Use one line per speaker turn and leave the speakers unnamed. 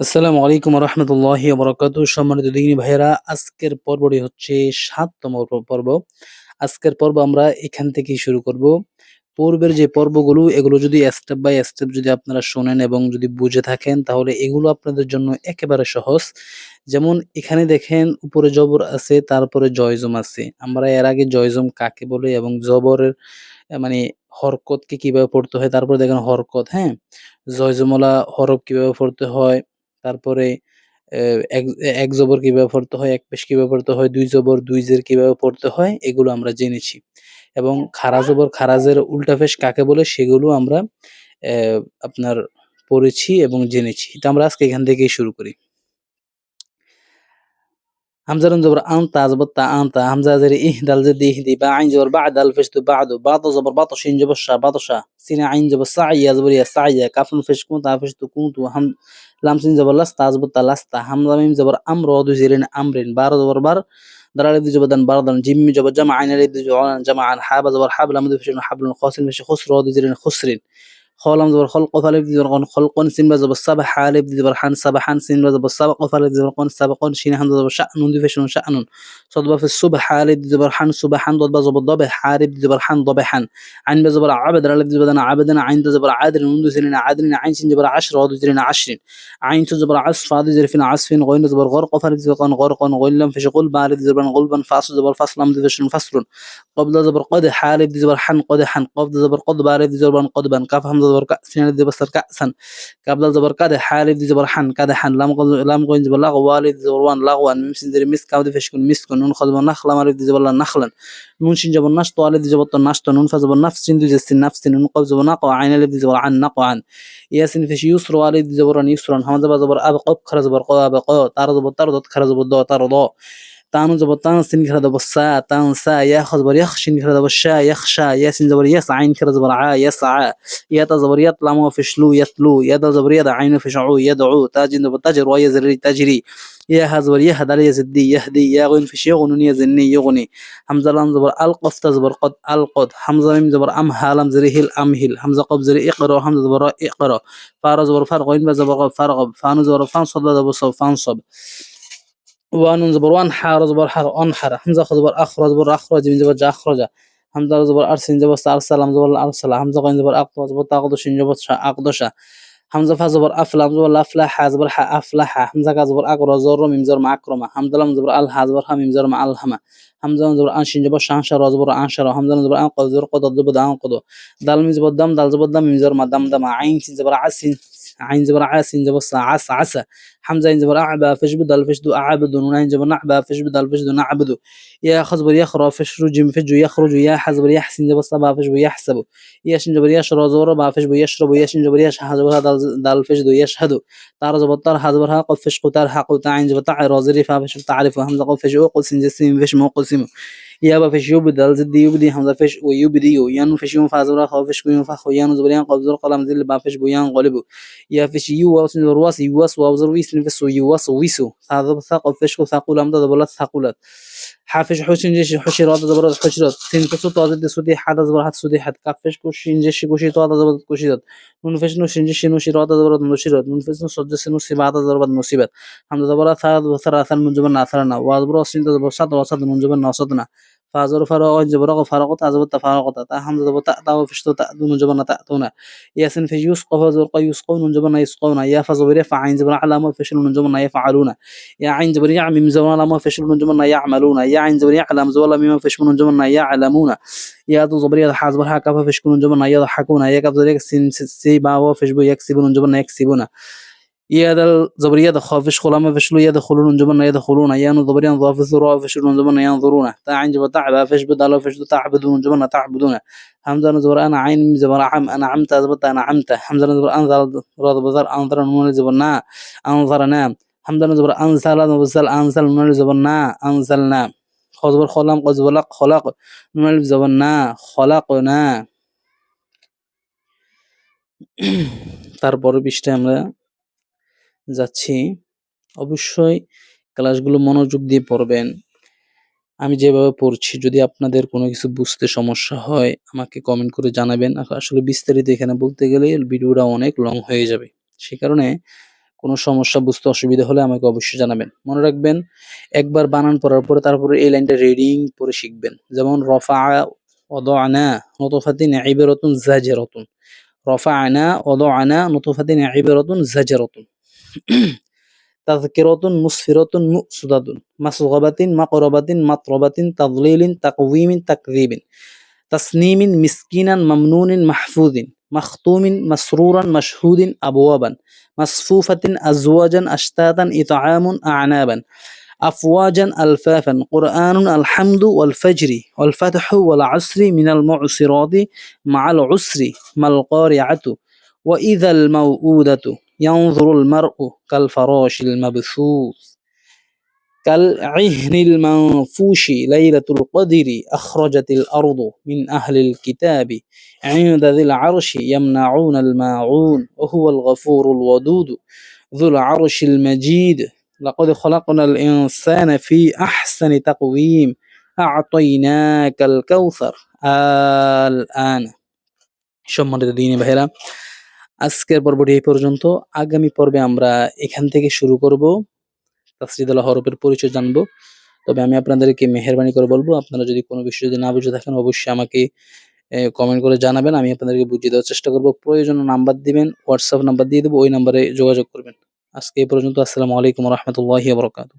আসসালামু আলাইকুম রহমতুল্লাহি বরকাতু সম্মানিত দিনী ভাইয়েরা, আজকের পর্বটি হচ্ছে সাততম পর্ব। আজকের পর্ব আমরা এখান থেকেই শুরু করব। পূর্বের যে পর্বগুলো, এগুলো যদি স্টেপ বাই স্টেপ যদি আপনারা শোনেন এবং যদি বুঝে থাকেন, তাহলে এগুলো আপনাদের জন্য একেবারে সহজ। যেমন এখানে দেখেন, উপরে জবর আছে, তারপরে জয়জম আছে। আমরা এর আগে জয়জম কাকে বলে এবং জবরের মানে হরকতকে কীভাবে পড়তে হয়, তারপরে দেখেন হরকত হ্যাঁ? জয়জমলা হরফ কীভাবে পড়তে হয় তারপরে এক এক জবর কীভাবে পড়তে হয় এক পেশ কীভাবে পড়তে হয় দুই জবর দুই জের কীভাবে পড়তে হয় এগুলো আমরা জেনেছি। এবং খারা জবর খারাজের উল্টা পেশ কাকে বলে সেগুলো আমরা আপনার পড়েছি এবং জেনেছি। তো আমরা আজকে এখান থেকেই শুরু করি। همزة زبر أنت زبطة أنت همزة زر إيه دل زد إهدي با عين زبر بعد الفشت بعد بعض زبر بطشين جبشا بطشة سين عين جب سعي زبر يا سعي كاف فش كنت فشت كنت وهم لام سين زبر لست زبطة لستا همزة ميم زبر أمر ودو زيرين أمرين بار زبر بار درال دي جبدن باردن جيم جب جمع عين دي جمعان جمع حاب زبر حاب لام دي فشين حبل خاص مش خسر ودو زيرين خسرين. خا زبر خلق قف الف زبر قن خلق سين زبر صبح الف زبر حن صبحا سين زبر سبق قفل الف زبر قن صبح سبق شين هند زبر شأن دي فشن شأن صدب في الصبح الف زبر حن صبحا ضد زبر ضبح الف زبر حن ضبحا عين زبر عبد الف زبر عبدنا عين زبر عادل ند سين عادل عين سين زبر عشر ود زين عشر عين زبر عصف وادو زين فين عصف غين زبر غرق قفل الف زبر قن غرق فش في شغل بال زبر غلبا فاصل زبر فصل ند فشن فصل قبل زبر قد حالف زبر حن قد حن قبض زبر قد بال زبر قد بن كف كاف همزة زبر كأسين دي بصر كأسا. قبل زبر قد حالف دي زبر حن قد حن. لام قد لام قد زبر لغو والد دي زبر وان لغوا ميم سين دي مس كاف دي فشكون مسكون نون خد نخلا مالف دي زبر نخلا نون شين جبر نشط والد دي زبر نشط. نون فزبر نفس سين دي زسين نفس. نون قبل زبر نقوا عين ألف دي زبر عن نقوا عن. ياسين فش يسر والد دي زبر يسرا همزة زبر أب قب خرز زبر قب أب قب تار زبر تار ضد خرز زبر دو تار ضو تانو زبر تان سين كرا زبر سا تان سا ياخذ زبر يخ شين كرا زبر شا يخشى ياسين زبر يس عين كرا زبر عا يسعى يتا زبر يطلع ما فشلو يتلو يدا زبر يدا عين فشعو يدعو تاجين زبر تجر ويزري تجري يا زبر يهدى يزدي يهدي يا غن فش يغن يزني يغني حمزة لام زبر ألقف تزبر قد ألقد. حمزة ميم زبر أم هالم زري هل امهل حمزة قب زري اقرأ. حمزة زبر اقرأ. فار زبر فرق غين زبر فرق فانو زبر فان صد زبر صب فانصب. وان زبر وان حار زبر حار انحر حمزة خ زبر اخرج زبر اخرج من زبر جا اخرج حمزة زبر ارسل زبر ارسل زبر ارسل حمزة غين زبر اقضى زبر تاقض شين زبر اقضش حمزة فا زبر افلم زبر افلح زبر ح افلح حمزة كا زبر اقرا زر ميم زر مع اكرمة حمزة لام زبر ألها زبر هم ميم زر حمزة زبر ان شين زبر شان شر زبر ان شر حمزة زبر ان قد زبر قد زبر ان قد دال ميم زبر دم دال زبر دم ميم زر مع دم دم عين زبر عسين عين زبر عاسين زبر عس عسى حمزة إن زبر أعبى فشبد الفشد أعبد. نون إن زبر نعبى فشبد الفشد نعبد. يا خزبر يخرى فشرج فج يخرج. يا حزبر يحسن زبر صبا فشب يحسب. يا شن زبر يشرى زبر با فشب يشرب. يا شن زبر يشهد زبر هذا دال فشد يشهد. تار زبر تر حزبر ها قف فشق تر حق تعين زبر تع رازري فشب تعرف همزة قف فش قسم جسم فش موقسم يا با فش يبدل زد يبدي همزة فش ويبدي يان فش يوم فازبر خو فش يوم فخ يان زبر يان قبضر قلم زل با فش بيان قلب يا فش يو واسن زبر واس يواس وابزر ويسن فس يواس ويسو هذا ثقل فش ثقول هم زبر ثقولات حافش حسين جيش حشرات زبر حشرات سين كسو طازد سودي حدا زبر حد سودي حد كفش كوشين جيش كوشي طازد زبر كوشيات نون فش نو شين جيش نو شيرات زبر نشيرات نون فش نو صد سنو سبعة زبر مصيبت حمد زبر ثلاث وثلاثا من جبر ناثرنا وزبر سين زبر صد وصد من جبر ناصدنا فازر فرق جبر فرق تزبر تفارق تا حمد زبر تا تا فش تا دون جبر تأتونا ياسين في يسقف زبر يسقون من جبر يسقون يا فزبر يفعين زبر على ما فشل من جبر يفعلون يا عين زبر يعمي من زبر على ما فشل من جبر يعملون يا عين زبر يعلم زبر مما فشل من جبر يعلمون يا دو زبر يضحى زبر حكا فشل من جبر يضحكون يا كف زبر يكسين سي با فشبو يكسبون جبر يكسبون يا ذا زبر يدخل فش خلما فشلو يدخلون جبر يدخلون يا نو زبر ينظر في الذروة فشلون جبر ينظرون تا عين جبر تعب فش بدل فش تعبدون جبر تعبدون حمزة زبر أنا عين زبر عم أنا عمت زبط أنا عمت حمزة زبر أنظر راد بزر أنظر نون زبرنا أنظرنا حمزة زبر أنزل نزل أنزل نون زبرنا أنزلنا خزبر خلم قزبلق خلق نون زبرنا خلقنا তারপর পৃষ্ঠায় আমরা যাচ্ছি, অবশ্যই ক্লাসগুলো মনোযোগ দিয়ে পড়বেন। আমি যেভাবে পড়ছি, যদি আপনাদের কোনো কিছু বুঝতে সমস্যা হয়, আমাকে কমেন্ট করে জানাবেন। আসলে বিস্তারিত এখানে বলতে গেলে ভিডিওটা অনেক লং হয়ে যাবে। সে কারণে কোনো সমস্যা, বুঝতে অসুবিধা হলে আমাকে অবশ্যই জানাবেন। মনে রাখবেন, একবার বানান পড়ার পরে তারপরে এই লাইনটা রিডিং পরে শিখবেন। যেমন রফা ওদনা নতফাতিন ইবেরতুন জাজেরতুন। রফা আনা ওদনা নতফাতিন ইবেরতুন জাজেরতুন। تذكرة مسفرة مؤسدة مصغبة مقربة مطربة تضليل تقويم تكذيب تصنيم مسكينا ممنون محفوظ مختوم مسرورا مشهود أبوابا مصفوفة أزواجا أشتاتا إطعام أعنابا أفواجا ألفافا قرآن الحمد والفجر والفتح والعسر من المعسرات مع العسر ما القارعة وإذا الموؤودة ينظر المرء كالفراش المبثوث كالعهن المنفوش ليلة القدر أخرجت الأرض من أهل الكتاب عند ذي العرش يمنعون الماعون وهو الغفور الودود ذو العرش المجيد لقد خلقنا الإنسان في أحسن تقويم أعطيناك الكوثر الآن সম্মানিত দিনী ভাইরা আজকের পর্বটি এই পর্যন্ত। আগামী পর্বে আমরা এখান থেকে শুরু করব। তাসরিদুল্লাহ হরফের পরিচয় জানব। তবে আমি আপনাদেরকে মেহরবানি করে বলব, আপনারা যদি কোনো বিষয় যদি না বুঝে থাকেন, অবশ্যই আমাকে কমেন্ট করে জানাবেন। আমি আপনাদেরকে বুঝিয়ে দেওয়ার চেষ্টা করব। প্রয়োজন নাম্বার দিবেন হোয়াটসঅ্যাপ নাম্বার দিয়ে দেবো, ওই নাম্বারে যোগাযোগ করবেন। আজকে এই পর্যন্ত, আসসালামু আলাইকুম রহমতুল্লাহি বরকাতু